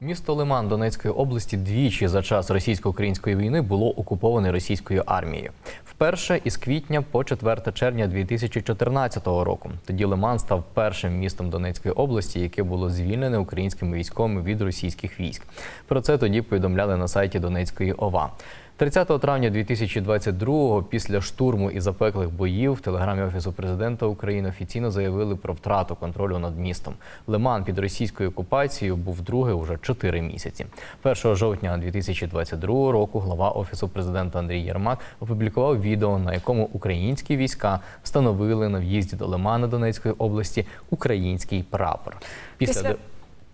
Місто Лиман Донецької області двічі за час російсько-української війни було окуповане російською армією. Вперше із квітня по 4 червня 2014 року. Тоді Лиман став першим містом Донецької області, яке було звільнене українськими військовими від російських військ. Про це тоді повідомляли на сайті Донецької ОВА. 30 травня 2022-го, після штурму і запеклих боїв, в телеграмі Офісу президента України офіційно заявили про втрату контролю над містом. Лиман під російською окупацією був друге уже 4 місяці. 1 жовтня 2022 року глава Офісу президента Андрій Єрмак опублікував відео, на якому українські війська встановили на в'їзді до Лимана Донецької області український прапор. Після... де-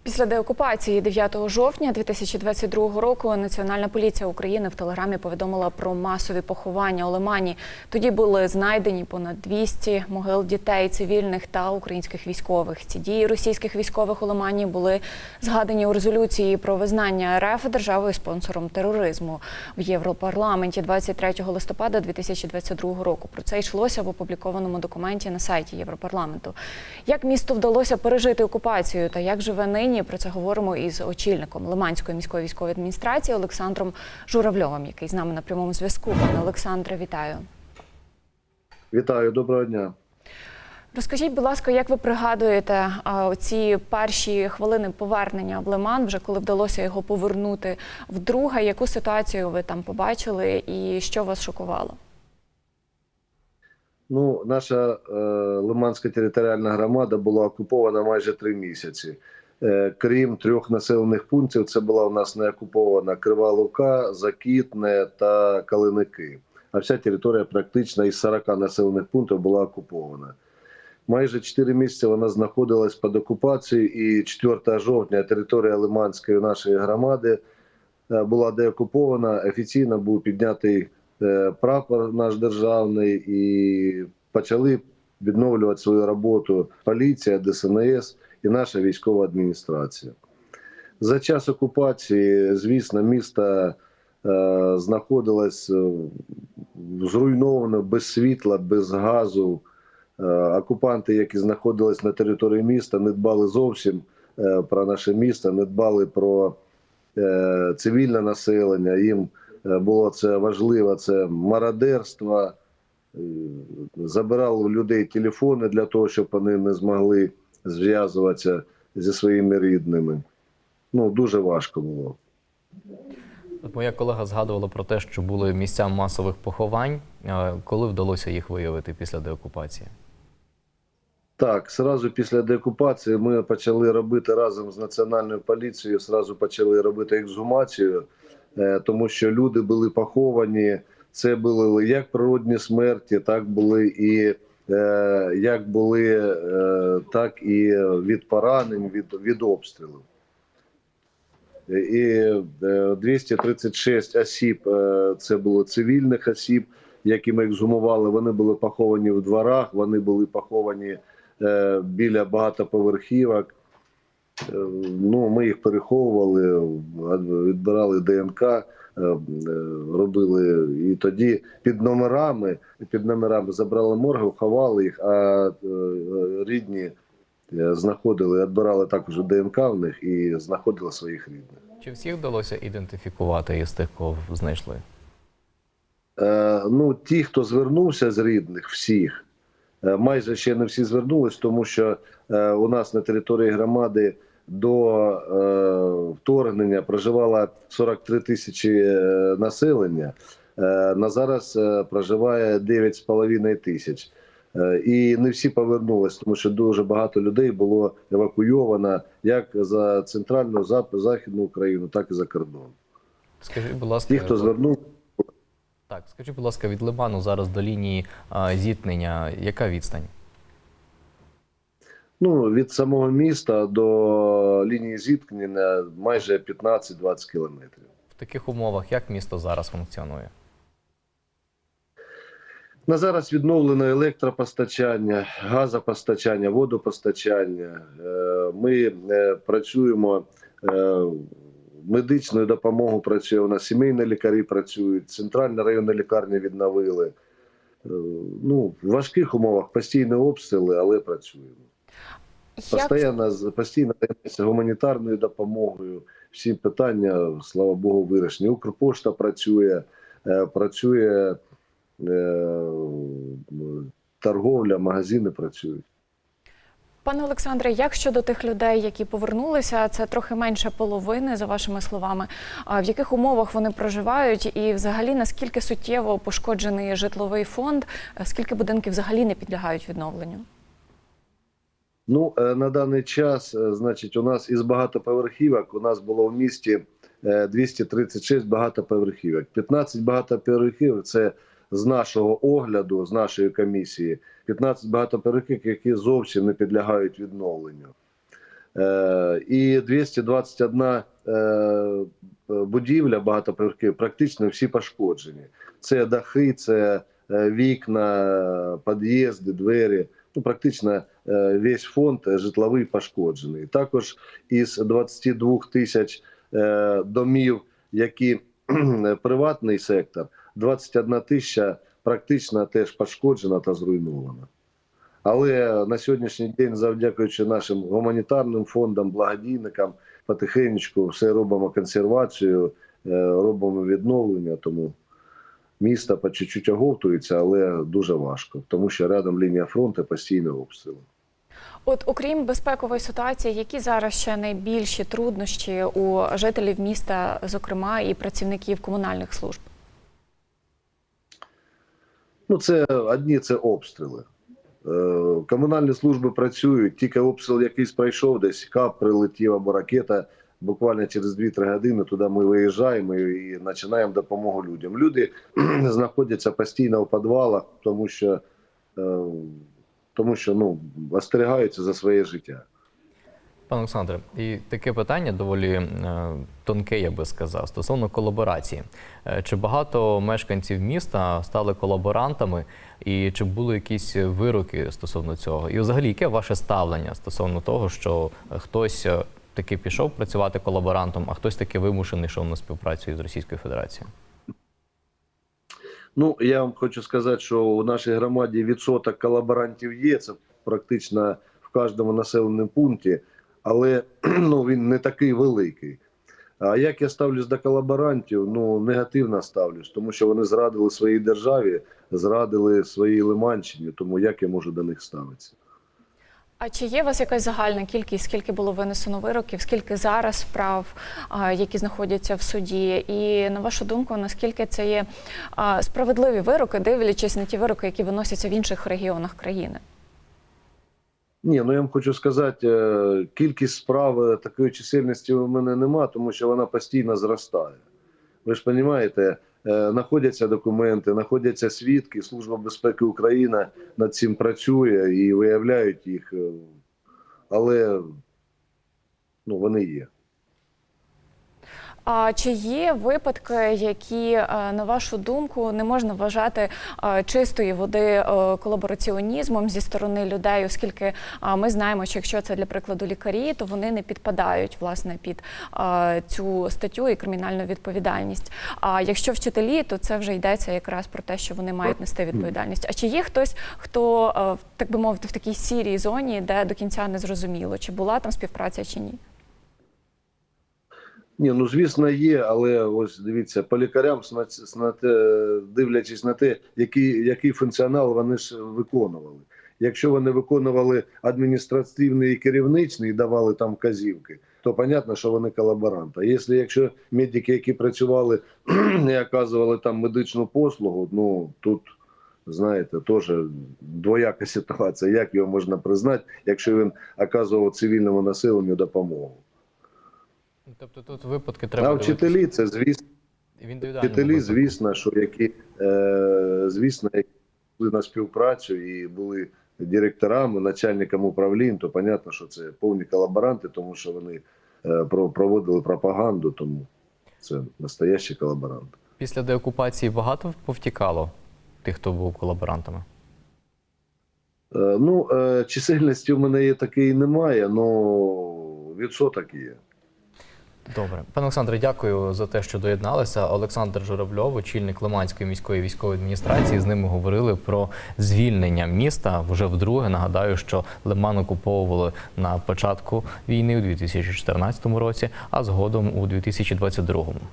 Після деокупації 9 жовтня 2022 року Національна поліція України в телеграмі повідомила про масові поховання у Лимані. Тоді були знайдені понад 200 могил дітей, цивільних та українських військових. Ці дії російських військових у Лимані були згадані у резолюції про визнання РФ державою спонсором тероризму в Європарламенті 23 листопада 2022 року. Про це йшлося в опублікованому документі на сайті Європарламенту. Як місту вдалося пережити окупацію та як живе нині? Про це говоримо із очільником Лиманської міської військової адміністрації Олександром Журавльовим, який з нами на прямому зв'язку. Пане Олександре, вітаю. Вітаю, доброго дня. Розкажіть, будь ласка, як ви пригадуєте ці перші хвилини повернення в Лиман, вже коли вдалося його повернути вдруге? Яку ситуацію ви там побачили і що вас шокувало? Ну, наша е, Лиманська територіальна громада була окупована майже три місяці. Е, крім трьох населених пунктів, це була у нас не окупована Крива Лука, Закітне та Калиники. А вся територія практично із 40 населених пунктів була окупована. Майже 4 місяці вона знаходилась під окупацією, і 4 жовтня територія Лиманської нашої громади е, була деокупована. Офіційно був піднятий е, прапор наш державний і почали відновлювати свою роботу поліція, ДСНС і наша військова адміністрація. За час окупації, звісно, місто е, знаходилось е, зруйноване без світла, без газу. Е, окупанти, які знаходились на території міста, не дбали зовсім е, про наше місто, не дбали про е, цивільне населення. Їм е, було це важливо, це мародерство. Е, Забирали у людей телефони для того, щоб вони не змогли зв'язуватися зі своїми рідними. Ну, дуже важко було. Моя колега згадувала про те, що були місця масових поховань. Е, Коли вдалося їх виявити після деокупації? Так, сразу після деокупації ми почали робити разом з національною поліцією, сразу почали робити ексгумацію, е, тому що люди були поховані. Це були як природні смерті, так були і як були, е, так і від поранень, від, від обстрілів. І е, 236 осіб е, це було цивільних осіб, які ми ексгумували. Вони були поховані в дворах, вони були поховані е, біля багатоповерхівок. Е, Ну, ми їх переховували, відбирали ДНК, е, е, робили і тоді під номерами, під номерами забрали морги, ховали їх, а е, рідні е, знаходили, відбирали також ДНК в них і знаходили своїх рідних. Чи всіх вдалося ідентифікувати із тих, кого знайшли? Е, ну, ті, хто звернувся з рідних, всіх, е, майже ще не всі звернулись, тому що е, у нас на території громади до е, вторгнення проживало 43 тисячі е, населення. Е, на зараз е, проживає 9,5 тисяч. Е, І не всі повернулись, тому що дуже багато людей було евакуйовано як за центральну, зап- західну Україну, так і за кордон. Скажіть, будь ласка, Ті, хто звернув, так, скажіть, будь ласка, від Лиману зараз до лінії а, зіткнення, яка відстань? Ну, від самого міста до лінії зіткнення майже 15-20 кілометрів. В таких умовах як місто зараз функціонує? На зараз відновлено електропостачання, газопостачання, водопостачання. Е, Ми е, працюємо медичною допомогою працює. У нас сімейні лікарі працюють, центральна районна лікарня відновили. Е, Ну, в важких умовах постійні обстріли, але працюємо. Постійно, з- постійно займається гуманітарною допомогою. Всі питання, слава Богу, вирішені. Укрпошта працює, е, працює е, торговля, магазини працюють. Пане Олександре, як щодо тих людей, які повернулися, це трохи менше половини, за вашими словами. В яких умовах вони проживають, і взагалі наскільки суттєво пошкоджений житловий фонд, Е, скільки будинків взагалі не підлягають відновленню? Ну, е, на даний час, е, значить, у нас із багатоповерхівок у нас було в місті е, 236 багатоповерхівок. 15 багатоповерхівок – це з нашого огляду, з нашої комісії, 15 багатоповерхівок, які зовсім не підлягають відновленню. Е, І 221 е, будівля багатоповерхівок практично всі пошкоджені. Це дахи, це е, вікна, під'їзди, двері. Ну, практично весь фонд житловий пошкоджений. Також із 22 тисяч домів, які приватний сектор, 21 тисяча практично теж пошкоджена та зруйнована. Але на сьогоднішній день, завдякуючи нашим гуманітарним фондам, благодійникам, потихеньку все робимо консервацію, е, робимо відновлення. Тому місто по чуть-чуть оговтується, але дуже важко, тому що рядом лінія фронту постійно обстріли. От окрім безпекової ситуації, які зараз ще найбільші труднощі у жителів міста, зокрема і працівників комунальних служб? Ну, це одні це обстріли. Е, комунальні служби працюють, тільки обстріл якийсь пройшов, десь кап прилетів або ракета. Буквально через 2-3 години туди ми виїжджаємо і починаємо допомогу людям. Люди знаходяться постійно в підвалах, тому що, е, тому що ну, остерігаються за своє життя. Пане Олександре, і таке питання доволі е, тонке, я би сказав, стосовно колаборації. Е, Чи багато мешканців міста стали колаборантами, і чи були якісь вироки стосовно цього? І взагалі, яке ваше ставлення стосовно того, що хтось е, таки пішов працювати колаборантом, а хтось таки вимушений йшов на співпрацю з Російською Федерацією? Ну, я вам хочу сказати, що у нашій громаді відсоток колаборантів є. Це практично в кожному населеному пункті, але ну, він не такий великий. А як я ставлюсь до колаборантів? Ну, негативно ставлюсь, тому що вони зрадили своїй державі, зрадили своїй Лиманщині, тому як я можу до них ставитися? А чи є у вас якась загальна кількість, скільки було винесено вироків, скільки зараз справ, які знаходяться в суді? І на вашу думку, наскільки це є справедливі вироки, дивлячись на ті вироки, які виносяться в інших регіонах країни? Ні, ну я вам хочу сказати, е, кількість справ е, такої чисельності у мене нема, тому що вона постійно зростає. Ви ж розумієте, знаходяться документи, знаходяться свідки, Служба безпеки України над цим працює і виявляють їх, е, але ну, вони є. А чи є випадки, які, е, на вашу думку, не можна вважати е, чистої води е, колабораціонізмом зі сторони людей, оскільки ми знаємо, що якщо це для прикладу лікарі, то вони не підпадають власне під цю статтю і кримінальну відповідальність. А якщо вчителі, то це вже йдеться якраз про те, що вони мають нести відповідальність. А чи є хтось, хто так би мовити в такій сірій зоні, де до кінця не зрозуміло, чи була там співпраця чи ні? Ні, ну звісно, є, але ось дивіться, по лікарям, те- дивлячись на те, який, який функціонал вони ж виконували. Якщо вони виконували адміністративний і керівничний і давали там вказівки, то зрозуміло, що вони колаборанти. Якщо, якщо медики, які працювали і оказували там медичну послугу, ну тут. Знаєте, теж двояка ситуація. Як його можна признати, якщо він оказував цивільному населенню допомогу? Тобто тут випадки треба А вчителі це звісно. Вчителі, звісно, що які е, звісно, які були на співпрацю і були директорами, начальниками управлінь, то понятно, що це повні колаборанти, тому що вони е, проводили пропаганду, тому це настоящі колаборанти. Після деокупації багато повтікало тих, хто був колаборантами. Е, ну, е, чисельності в мене є такої немає, але відсоток є. Добре, пане Олександре, дякую за те, що доєдналися. Олександр Журавльов, очільник Лиманської міської військової адміністрації. З ними говорили про звільнення міста. Вже вдруге нагадаю, що Лиман окуповували на початку війни у 2014 році, а згодом у 2022.